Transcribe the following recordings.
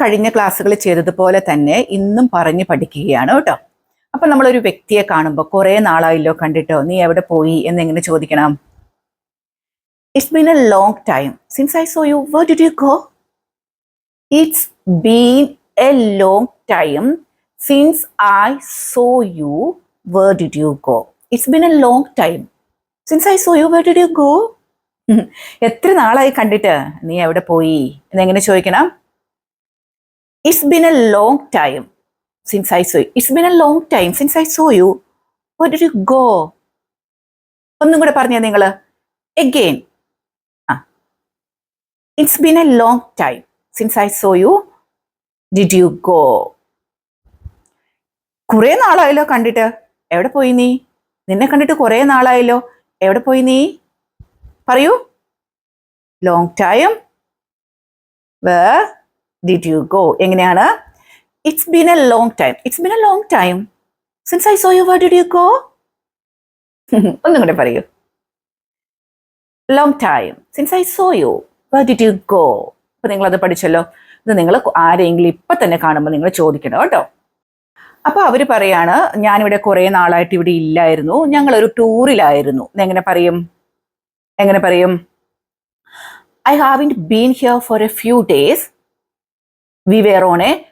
കഴിഞ്ഞ ക്ലാസ്സുകളിൽ ചെയ്തതുപോലെ തന്നെ ഇന്നും പറഞ്ഞ് പഠിക്കുകയാണ് കേട്ടോ. അപ്പൊ നമ്മളൊരു വ്യക്തിയെ കാണുമ്പോൾ കുറെ നാളായില്ലോ കണ്ടിട്ടോ? നീ എവിടെ പോയി? എന്ന് എങ്ങനെ ചോദിക്കണം? It's been a long time since I saw you where did you go it's been a long time since I saw you where did you go it's been a long time since I saw you where did you go എത്ര നാളായി കണ്ടിട്ട് നീ എവിടെ പോയി? എന്ന് എങ്ങനെ ചോദിക്കണം? It's been a long time since I saw it's been a long time since I saw you Where did you ഒന്നും കൂടെ പറഞ്ഞ നിങ്ങൾ again it's been a long time since I saw you did you go കുറെ നാളായല്ലോ കണ്ടിട്ട്. എവിടെ പോയി നീ? നിന്നെ കണ്ടിട്ട് കുറെ നാളായല്ലോ. എവിടെ പോയി നീ? പറയൂ. Long time where did you go എങ്ങനെയാണ്? It's been a long time it's been a long time since I saw you where did you go ഒന്നും കൂടെ പറയൂ. Long time since I saw you where did you go അപ്പൊ നിങ്ങൾ അത് പഠിച്ചല്ലോ. ഇത് നിങ്ങൾ ആരെങ്കിലും ഇപ്പൊ തന്നെ കാണുമ്പോൾ നിങ്ങൾ ചോദിക്കണം കേട്ടോ. അപ്പൊ അവർ പറയാണ് ഞാനിവിടെ കുറെ നാളായിട്ട് ഇവിടെ ഇല്ലായിരുന്നു. ഞങ്ങൾ ഒരു ടൂറിലായിരുന്നു എങ്ങനെ പറയും? എങ്ങനെ പറയും? I haven't been here for a few days we were on a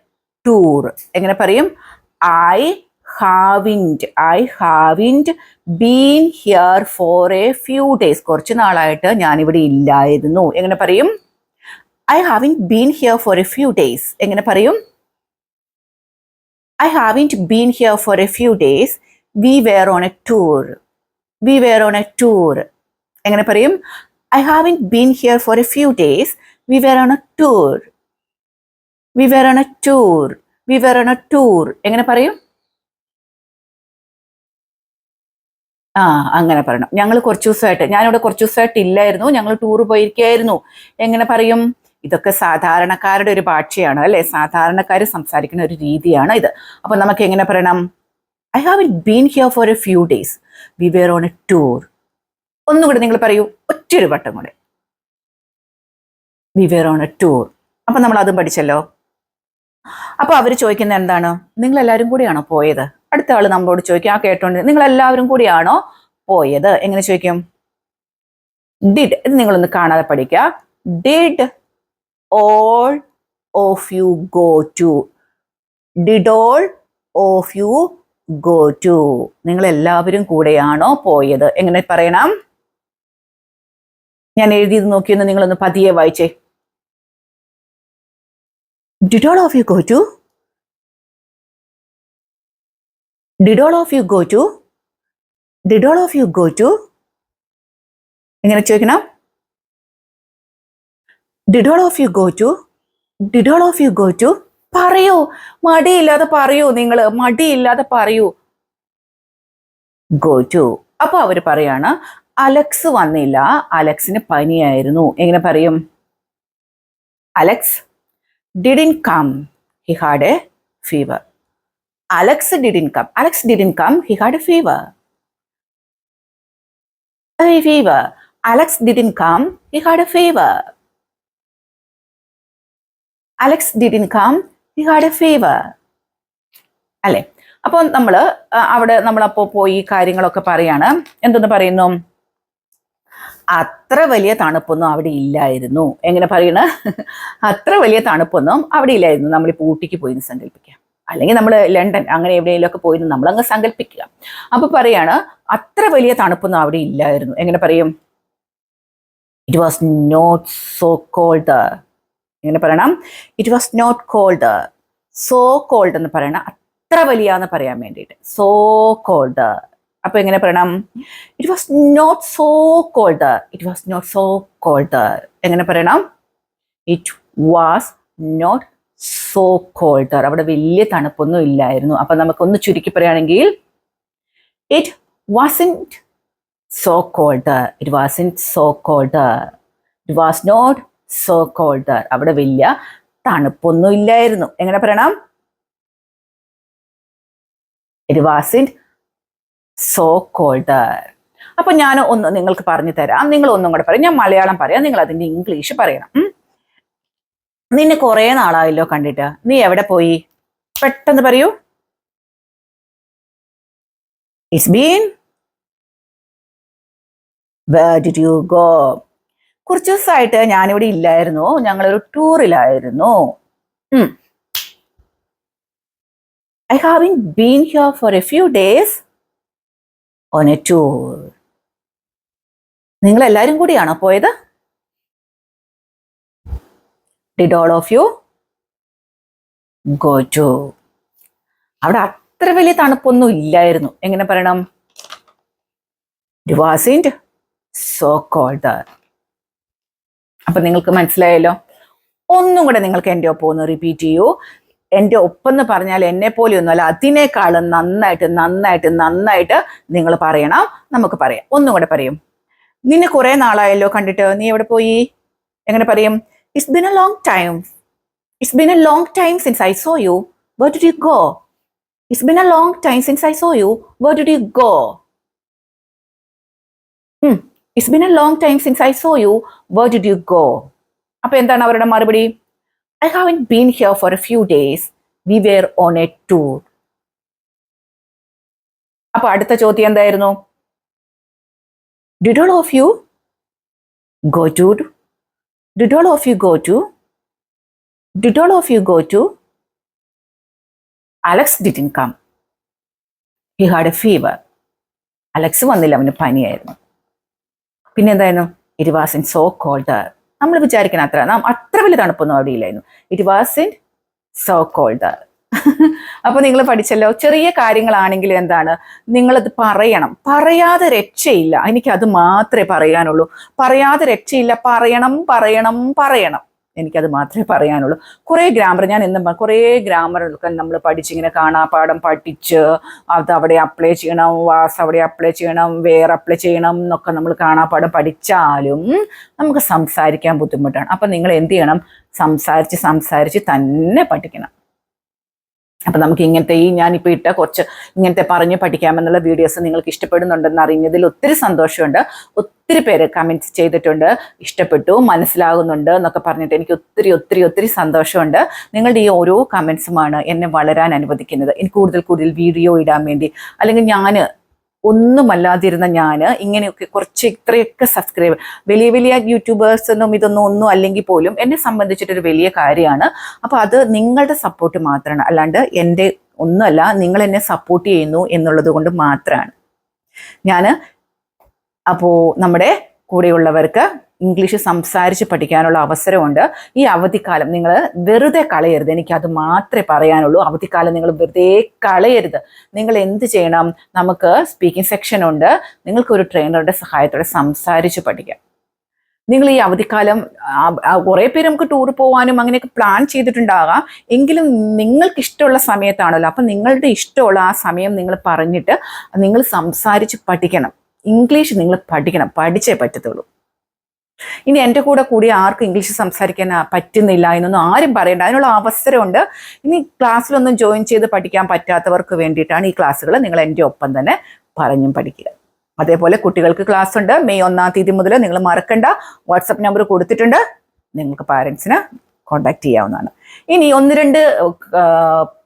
tour. എങ്ങനെ പറയും? I haven't I haven't been here for a few days കുറച്ച് നാളായിട്ട് ഞാനിവിടെ ഇല്ലായിരുന്നു. എങ്ങനെ പറയും? I haven't been here for a few days എങ്ങനെ പറയും? I haven't been here for a few days we were on a tour. We were on a tour. എങ്ങനെ പറയും? I haven't been here for a few days we were on a tour. We were on a tour we were on a tour എങ്ങനെ പറയും? ആ അങ്ങനെ പറയണം. ഞങ്ങൾ കുറച്ച് ദിവസമായിട്ട് ഞാനിവിടെ കുറച്ച് ദിവസമായിട്ട് ഇല്ലായിരുന്നു. ഞങ്ങൾ ടൂർ പോയിരിക്കുകയായിരുന്നു. എങ്ങനെ പറയും? ഇതൊക്കെ സാധാരണക്കാരുടെ ഒരു ഭാഷയാണ് അല്ലെ? സാധാരണക്കാർ സംസാരിക്കുന്ന ഒരു രീതിയാണ് ഇത്. അപ്പൊ നമുക്ക് എങ്ങനെ പറയണം? I have been here for a few days we were on a tour ഒന്നുകൂടെ നിങ്ങൾ പറയൂ. ഒറ്റൊരു വട്ടം കൂടെ. We were on a tour അപ്പൊ നമ്മൾ അതും പഠിച്ചല്ലോ. അപ്പൊ അവർ ചോദിക്കുന്നത് എന്താണ്? നിങ്ങൾ എല്ലാവരും കൂടിയാണോ പോയത്? അടുത്ത ആൾ നമ്മളോട് ചോദിക്കും ആ കേട്ടോണ്ട് നിങ്ങൾ എല്ലാവരും കൂടിയാണോ പോയത്? എങ്ങനെ ചോദിക്കും? ഡിഡ് ഇത് നിങ്ങളൊന്ന് കാണാതെ പഠിക്കുക did all of you go to did all of you go to നിങ്ങൾ എല്ലാവരും കൂടെയാണോ പോയത്? എങ്ങനെ പറയണം? ഞാൻ എഴുതിയത് നോക്കിയൊന്ന് നിങ്ങളൊന്ന് പതിയെ വായിച്ചേ. Did all of you go to? Did all of you go to? Did all of you go to? എങ്ങനെ ചോദിക്കണം. Did all of you go to did all of you go to പറയൂ. മടിയില്ലാതെ പറയൂ നിങ്ങൾ മടിയില്ലാതെ പറയൂ. ഗോ ടു അപ്പൊ അവർ പറയാണ് Alex വന്നില്ല. അലക്സിന് പനിയായിരുന്നു. എങ്ങനെ പറയും? Alex? Didn't come he had a fever Alex didn't come Alex didn't come he had a fever fever Alex didn't come he had a fever Alex didn't come he had a fever അല്ലേ? അപ്പോൾ നമ്മൾ അവിടെ നമ്മളപ്പോൾ പോയി കാര്യങ്ങളൊക്കെ പറയാണ്. എന്തെന്ന് പറയുന്നു? അത്ര വലിയ തണുപ്പൊന്നും അവിടെ ഇല്ലായിരുന്നു. എങ്ങനെ പറയണ? അത്ര വലിയ തണുപ്പൊന്നും അവിടെ ഇല്ലായിരുന്നു. നമ്മൾ ഇപ്പോൾ ഊട്ടിക്ക് പോയി എന്ന് സങ്കല്പിക്കുക അല്ലെങ്കിൽ നമ്മൾ ലണ്ടൻ അങ്ങനെ എവിടെയെങ്കിലുമൊക്കെ നമ്മൾ അങ്ങ് സങ്കല്പിക്കുക. അപ്പൊ പറയാണ് അത്ര വലിയ തണുപ്പൊന്നും അവിടെ ഇല്ലായിരുന്നു. എങ്ങനെ പറയും? It was not so cold എങ്ങനെ പറയണം? It was not cold so cold എന്ന് പറയണം അത്ര വലിയ എന്ന് പറയാൻ വേണ്ടിയിട്ട്. സോ കോൾഡ് അപ്പൊ എങ്ങനെ പറയണം? It was not so cold it was not so cold എങ്ങനെ പറയണം? It was not so cold അവിടെ വലിയ തണുപ്പൊന്നും ഇല്ലായിരുന്നു. അപ്പൊ നമുക്കൊന്ന് ചുരുക്കി പറയുകയാണെങ്കിൽ it wasn't so cold it wasn't so cold it was not so cold അവിടെ വലിയ തണുപ്പൊന്നും ഇല്ലായിരുന്നു. എങ്ങനെ പറയണം? ഇറ്റ് വാസിൻ സോ കോൾഡ് അപ്പൊ ഞാൻ ഒന്ന് നിങ്ങൾക്ക് പറഞ്ഞു തരാം. നിങ്ങൾ ഒന്നും കൂടെ പറയാം. ഞാൻ മലയാളം പറയാം. നിങ്ങൾ അതിന്റെ ഇംഗ്ലീഷ് പറയണം. നിന്നെ കുറെ നാളായല്ലോ കണ്ടിട്ട്. നീ എവിടെ പോയി? പെട്ടെന്ന് പറയൂ. ഇറ്റ്സ് ബീൻ യു ഗോ കുറച്ച് ദിവസമായിട്ട് ഞാനിവിടെ ഇല്ലായിരുന്നു. ഞങ്ങളൊരു ടൂറിലായിരുന്നു. I haven't been here for a few days on a tour നിങ്ങൾ എല്ലാവരും കൂടിയാണോ പോയത്? Did all of you go to അവിടെ അത്ര വലിയ തണുപ്പൊന്നും ഇല്ലായിരുന്നു. എങ്ങനെ പറയണം? It was in so cold അപ്പൊ നിങ്ങൾക്ക് മനസ്സിലായല്ലോ? ഒന്നും കൂടെ നിങ്ങൾക്ക് എന്റെ ഒപ്പം ഒന്ന് റിപ്പീറ്റ് ചെയ്യൂ. എന്റെ ഒപ്പെന്ന് പറഞ്ഞാൽ എന്നെ പോലെയൊന്നുമല്ല. അതിനേക്കാളും നന്നായിട്ട് നന്നായിട്ട് നന്നായിട്ട് നിങ്ങൾ പറയണം. നമുക്ക് പറയാം. ഒന്നും കൂടെ പറയും. നിന്നെ കുറേ നാളായല്ലോ കണ്ടിട്ട്. നീ എവിടെ പോയി? എങ്ങനെ പറയും? It's been a long time it's been a long time since I saw you where do you go it's been a long time since I saw you where do you go it's been a long time since I saw you where do you go അപ്പൊ എന്താണ് അവരുടെ മറുപടി? I haven't been here for a few days. We were on a tour. അപ്പൊ അടുത്ത ചോദ്യം എന്തായിരുന്നു? Did all of you go to did all of you go to did all of you go to Alex didn't come he had a fever Alex വന്നില്ല അവന് പനിയായിരുന്നു. പിന്നെന്തായിരുന്നു? It was in so cold നമ്മൾ വിചാരിക്കണം അത്ര. നാം അത്ര വലിയ തണുപ്പൊന്നും അവിടെ ഇല്ലായിരുന്നു. It was in so cold അപ്പൊ നിങ്ങൾ പഠിച്ചല്ലോ ചെറിയ കാര്യങ്ങളാണെങ്കിലും എന്താണ്? നിങ്ങളത് പറയണം. പറയാതെ രക്ഷയില്ല. എനിക്ക് അത് മാത്രമേ പറയാനുള്ളൂ. പറയാതെ രക്ഷയില്ല. പറയണം പറയണം പറയണം. എനിക്കത് മാത്രമേ പറയാനുള്ളൂ. കുറേ ഗ്രാമർ ഞാൻ എന്നും കുറേ ഗ്രാമറൊക്കെ നമ്മൾ പഠിച്ചിങ്ങനെ കാണാപ്പാടം പഠിച്ച് അത് അവിടെ അപ്ലൈ ചെയ്യണം വാസ് അവിടെ അപ്ലൈ ചെയ്യണം വേറെ അപ്ലൈ ചെയ്യണം എന്നൊക്കെ നമ്മൾ കാണാപ്പാടം പഠിച്ചാലും നമുക്ക് സംസാരിക്കാൻ ബുദ്ധിമുട്ടാണ്. അപ്പം നിങ്ങൾ എന്ത് ചെയ്യണം? സംസാരിച്ച് സംസാരിച്ച് തന്നെ പഠിക്കണം. അപ്പൊ നമുക്ക് ഇങ്ങനത്തെ ഈ ഞാനിപ്പോൾ ഇട്ട കുറച്ച് ഇങ്ങനത്തെ പറഞ്ഞ് പഠിക്കാമെന്നുള്ള വീഡിയോസ് നിങ്ങൾക്ക് ഇഷ്ടപ്പെടുന്നുണ്ടെന്ന് അറിഞ്ഞതിൽ ഒത്തിരി സന്തോഷമുണ്ട്. ഒത്തിരി പേര് കമന്റ്സ് ചെയ്തിട്ടുണ്ട്. ഇഷ്ടപ്പെട്ടു മനസ്സിലാകുന്നുണ്ട് എന്നൊക്കെ പറഞ്ഞിട്ട് എനിക്ക് ഒത്തിരി ഒത്തിരി ഒത്തിരി സന്തോഷമുണ്ട്. നിങ്ങളുടെ ഈ ഓരോ കമൻസുമാണ് എന്നെ വളരാൻ അനുവദിക്കുന്നത്. എനിക്ക് കൂടുതൽ കൂടുതൽ വീഡിയോ ഇടാൻ വേണ്ടി. അല്ലെങ്കിൽ ഞാൻ ഒന്നുമല്ലാതിരുന്ന ഞാൻ ഇങ്ങനെയൊക്കെ കുറച്ച് ഇത്രയൊക്കെ സബ്സ്ക്രൈബ് വലിയ വലിയ യൂട്യൂബേഴ്സ് ഒന്നും ഇതൊന്നും ഒന്നും അല്ലെങ്കിൽ പോലും എന്നെ സംബന്ധിച്ചിട്ടൊരു വലിയ കാര്യമാണ്. അപ്പോൾ അത് നിങ്ങളുടെ സപ്പോർട്ട് മാത്രമാണ്. അല്ലാണ്ട് എന്റെ ഒന്നുമല്ല നിങ്ങൾ എന്നെ സപ്പോർട്ട് ചെയ്യുന്നു എന്നുള്ളത് കൊണ്ട് മാത്രമാണ്. ഞാൻ അപ്പോൾ നമ്മുടെ കൂടെയുള്ളവർക്ക് ഇംഗ്ലീഷ് സംസാരിച്ച് പഠിക്കാനുള്ള അവസരമുണ്ട്. ഈ അവധിക്കാലം നിങ്ങൾ വെറുതെ കളയരുത്. എനിക്ക് അത് മാത്രമേ പറയാനുള്ളൂ. അവധിക്കാലം നിങ്ങൾ വെറുതെ കളയരുത്. നിങ്ങൾ എന്ത് ചെയ്യണം? നമുക്ക് സ്പീക്കിംഗ് സെക്ഷൻ ഉണ്ട്. നിങ്ങൾക്ക് ഒരു ട്രെയിനറുടെ സഹായത്തോടെ സംസാരിച്ച് പഠിക്കാം. നിങ്ങൾ ഈ അവധിക്കാലം കുറേ പേര് നമുക്ക് ടൂർ പോകാനും അങ്ങനെയൊക്കെ പ്ലാൻ ചെയ്തിട്ടുണ്ടാകാം. എങ്കിലും നിങ്ങൾക്ക് ഇഷ്ടമുള്ള സമയത്താണല്ലോ. അപ്പം നിങ്ങളുടെ ഇഷ്ടമുള്ള ആ സമയം നിങ്ങൾ പറഞ്ഞിട്ട് നിങ്ങൾ സംസാരിച്ച് പഠിക്കണം. ഇംഗ്ലീഷ് നിങ്ങൾ പഠിക്കണം. പഠിച്ചേ പറ്റത്തുള്ളൂ. ഇനി എന്റെ കൂടെ കൂടി ആർക്കും ഇംഗ്ലീഷ് സംസാരിക്കാൻ പറ്റുന്നില്ല എന്നൊന്നും ആരും പറയണ്ട. അതിനുള്ള അവസരമുണ്ട്. ഇനി ക്ലാസ്സിലൊന്നും ജോയിൻ ചെയ്ത് പഠിക്കാൻ പറ്റാത്തവർക്ക് വേണ്ടിയിട്ടാണ് ഈ ക്ലാസ്സുകൾ നിങ്ങൾ എന്റെ ഒപ്പം തന്നെ പറഞ്ഞും പഠിക്കുക. അതേപോലെ കുട്ടികൾക്ക് ക്ലാസ് ഉണ്ട് മെയ് ഒന്നാം തീയതി മുതൽ നിങ്ങൾ മറക്കണ്ട. വാട്സപ്പ് നമ്പർ കൊടുത്തിട്ടുണ്ട്. നിങ്ങൾക്ക് പാരൻസിന് കോണ്ടാക്ട് ചെയ്യാവുന്നതാണ്. ഇനി ഒന്ന് രണ്ട്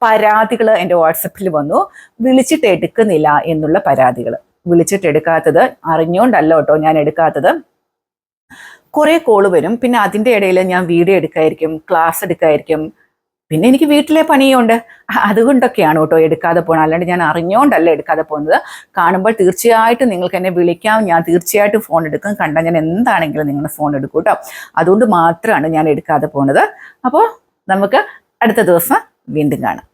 പരാതികൾ എന്റെ വാട്സപ്പിൽ വന്നു. വിളിച്ചിട്ട് എടുക്കുന്നില്ല എന്നുള്ള പരാതികൾ. വിളിച്ചിട്ട് എടുക്കാത്തത് അറിഞ്ഞുകൊണ്ടല്ല കേട്ടോ ഞാൻ എടുക്കാത്തത്. കുറേ കോൾ വരും. പിന്നെ അതിന്റെ ഇടയിൽ ഞാൻ വീഡിയോ എടുക്കായിരിക്കും ക്ലാസ് എടുക്കായിരിക്കും. പിന്നെ എനിക്ക് വീട്ടിലെ പണിയുണ്ട്. അതുകൊണ്ടൊക്കെയാണ് കേട്ടോ എടുക്കാതെ പോകണം അല്ലാണ്ട് ഞാൻ അറിഞ്ഞുകൊണ്ടല്ല എടുക്കാതെ പോകുന്നത്. കാണുമ്പോൾ തീർച്ചയായിട്ടും നിങ്ങൾക്ക് എന്നെ വിളിക്കാം. ഞാൻ തീർച്ചയായിട്ടും ഫോൺ എടുക്കും. കണ്ടാൽ ഞാൻ എന്താണെങ്കിലും നിങ്ങൾ ഫോൺ എടുക്കും കേട്ടോ. അതുകൊണ്ട് മാത്രമാണ് ഞാൻ എടുക്കാതെ പോകുന്നത് അപ്പോൾ നമുക്ക് അടുത്ത ദിവസം വീണ്ടും കാണാം.